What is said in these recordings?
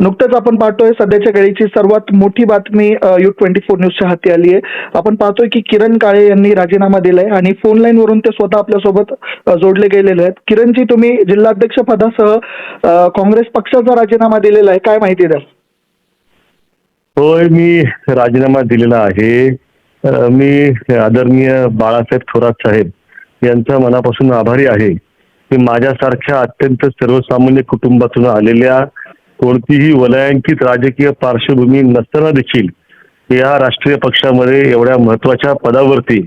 नुकतंच आपण पाहतोय सध्याच्या घडीची सर्वात मोठी बातमी यू ट्वेंटी फोर न्यूजच्या हाती आली आहे आपण पाहतोय की किरण काळे यांनी राजीनामा दिलाय आणि फोन लाईन वरून ते स्वतः आपल्यासोबत जोडले गेलेले आहेत. किरणजी तुम्ही जिल्हाध्यक्ष पदासह काँग्रेस पक्षाचा राजीनामा दिलेला आहे. काय माहिती द्या होय मी राजीनामा दिलेला आहे. मी आदरणीय बाळासाहेब थोरात साहेब यांचा मनापासून आभारी आहे की माझ्यासारख्या अत्यंत सर्वसामान्य कुटुंबातून आलेल्या कोणतीही वलयांकित राजकीय पार्श्वभूमी नसताना देखील या राष्ट्रीय पक्षामध्ये एवढ्या महत्त्वाच्या पदावरती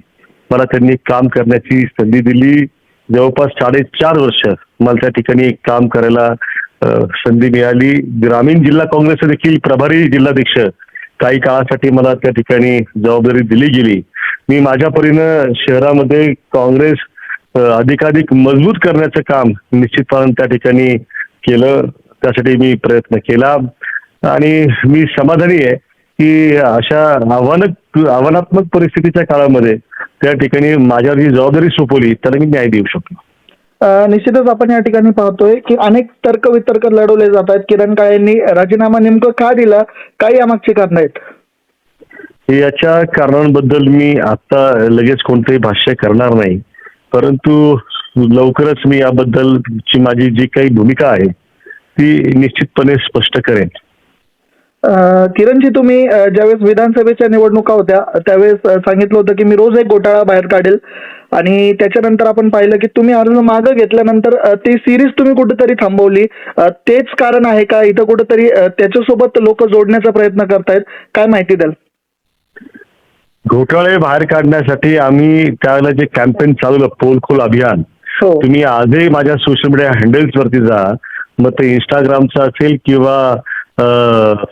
मला त्यांनी काम करण्याची संधी दिली. जवळपास साडेचार वर्ष मला त्या ठिकाणी काम करायला संधी मिळाली. ग्रामीण जिल्हा काँग्रेसचे देखील प्रभारी जिल्हाध्यक्ष काही काळासाठी मला त्या ठिकाणी जबाबदारी दिली गेली. मी माझ्या परीनं शहरामध्ये काँग्रेस अधिकाधिक मजबूत करण्याचं काम निश्चितपणे त्या ठिकाणी केलं. त्यासाठी मी प्रयत्न केला. आणि मी समाधानी आहे की अशा आव्हानक आव्हानात्मक परिस्थितीच्या काळामध्ये त्या ठिकाणी माझ्यावर जी जबाबदारी सोपवली त्याला मी न्याय देऊ शकलो. निश्चितच आपण या ठिकाणी पाहतोय की अनेक तर्क वितर्क लढवले जात आहेत. किरण काळेंनी राजीनामा नेमकं का दिला? काय यामागची कारण आहेत. याच्या कारणांबद्दल मी आता लगेच कोणतंही भाष्य करणार नाही. परंतु लवकरच मी याबद्दलची माझी जी काही भूमिका आहे ती निश्चितपणे स्पष्ट करेन. किरणजी तुम्ही ज्यावेळेस विधानसभेच्या निवडणुका होत्या त्यावेळेस सांगितलं होतं की मी रोज एक घोटाळा बाहेर काढेल. आणि त्याच्यानंतर आपण पाहिलं की तुम्ही अर्ज मागं घेतल्यानंतर ती सिरीज तुम्ही कुठेतरी थांबवली. तेच कारण आहे का? इथं कुठेतरी त्याच्यासोबत लोक जोडण्याचा प्रयत्न करतायत. काय माहिती द्याल? घोटाळे बाहेर काढण्यासाठी आम्ही त्यावेळेला जे कॅम्पेन चालवलं पोलखोल अभियान हो. तुम्ही आजही माझ्या सोशल मीडिया हँडल्स वरती जा. मग ते इंस्टाग्रामचं असेल किंवा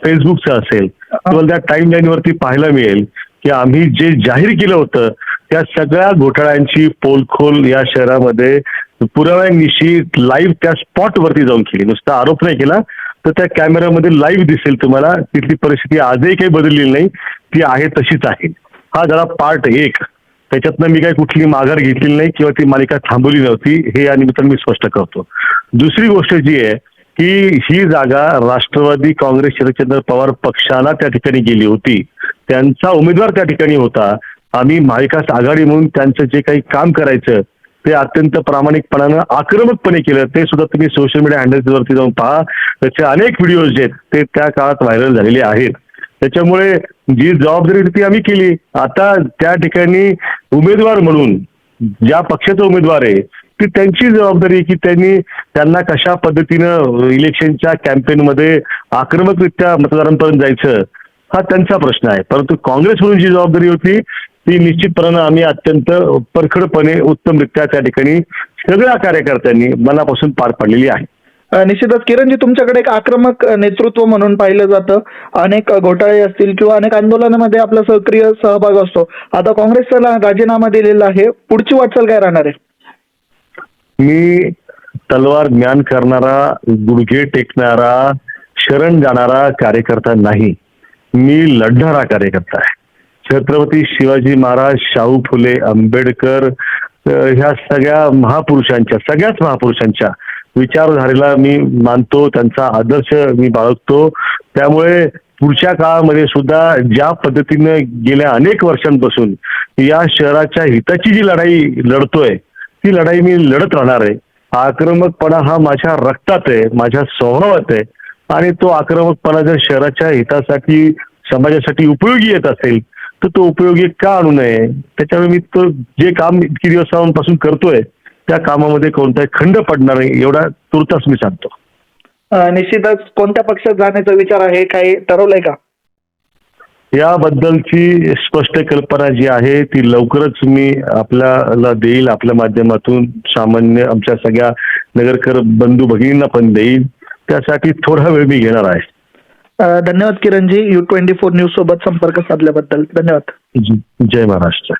फेसबुकचं असेल तुम्हाला त्या टाइम लाईन वरती पाहायला मिळेल की आम्ही जे जाहीर केलं होतं त्या सगळ्या घोटाळ्यांची पोलखोल या शहरामध्ये पुराव्यांनिशी लाईव्ह त्या स्पॉट वरती जाऊन केली. नुसता आरोप नाही केला तर त्या कॅमेऱ्यामध्ये लाईव्ह दिसेल तुम्हाला. तिथली परिस्थिती आजही काही बदललेली नाही. ती आहे तशीच आहे. हा जरा पार्ट एक. त्याच्यातनं मी काही कुठली माघार घेतलेली नाही किंवा ती मालिका थांबवली नव्हती हे या निमित्तानं मी स्पष्ट करतो. दुसरी गोष्ट जी आहे की ही जागा राष्ट्रवादी काँग्रेस शरदचंद्र पवार पक्षाला त्या ठिकाणी गेली होती. त्यांचा उमेदवार त्या ठिकाणी होता. आम्ही महाविकास आघाडी म्हणून त्यांचं जे काही काम करायचं ते अत्यंत प्रामाणिकपणानं आक्रमकपणे केलं. ते सुद्धा तुम्ही सोशल मीडिया हँडल्सवरती जाऊन पहा. त्याचे अनेक व्हिडिओज जे आहेत ते त्या काळात व्हायरल झालेले आहेत. त्याच्यामुळे जी जबाबदारी ती आम्ही केली. आता त्या ठिकाणी उमेदवार म्हणून ज्या पक्षाचा उमेदवार आहे ती त्यांची जबाबदारी आहे की त्यांनी त्यांना कशा पद्धतीनं इलेक्शनच्या कॅम्पेनमध्ये आक्रमकरित्या मतदारांपर्यंत जायचं हा त्यांचा प्रश्न आहे. परंतु काँग्रेस म्हणून जी जबाबदारी होती ती निश्चितपणानं आम्ही अत्यंत परखडपणे उत्तमरित्या त्या ठिकाणी सगळ्या कार्यकर्त्यांनी मनापासून पार पाडलेली आहे. निश्चितच किरणजी तुमच्याकडे एक आक्रमक नेतृत्व म्हणून पाहिलं जातं. अनेक घोटाळे असतील किंवा अनेक आंदोलनामध्ये आपला सक्रिय सहभाग असतो. आता काँग्रेसचा राजीनामा दिलेला आहे. पुढची वाटचाल काय राहणार आहे? मी तलवार ज्ञान करणारा गुडघे टेकणारा शरण जाणारा कार्यकर्ता नाही. मी लढणारा कार्यकर्ता आहे. छत्रपती शिवाजी महाराज शाहू फुले आंबेडकर ह्या सगळ्या महापुरुषांच्या सगळ्याच महापुरुषांच्या विचारधारेला मी मानतो त्यांचा आदर्श मी बाळगतो. त्यामुळे पुढच्या काळामध्ये सुद्धा ज्या पद्धतीनं गेल्या अनेक वर्षांपासून या शहराच्या हिताची जी लढाई लढतोय ती लढाई मी लढत राहणार आहे. आक्रमकपणा हा माझ्या रक्तात आहे माझ्या स्वभावात आहे. आणि तो आक्रमकपणा जर शहराच्या हितासाठी समाजासाठी उपयोगी येत असेल तर तो उपयोगी का आणू नये? त्याच्यामुळे मी तो जे काम इतकी दिवसांपासून करतोय त्या कामामध्ये कोणताही खंड पडणार नाही एवढा तुर्तास मी सांगतो. निश्चितच कोणत्या पक्षात जाण्याचा विचार आहे काही ठरवलंय का? याबद्दलची स्पष्ट कल्पना जी आहे ती लवकरच मी आपल्याला देईल आपल्या माध्यमातून सामान्य आमच्या सगळ्या नगरकर बंधू भगिनींना पण देईल. त्यासाठी थोडा वेळ मी घेणार आहे. धन्यवाद किरणजी यू ट्वेंटी फोर न्यूज सोबत संपर्क साधल्याबद्दल. धन्यवाद. जय महाराष्ट्र.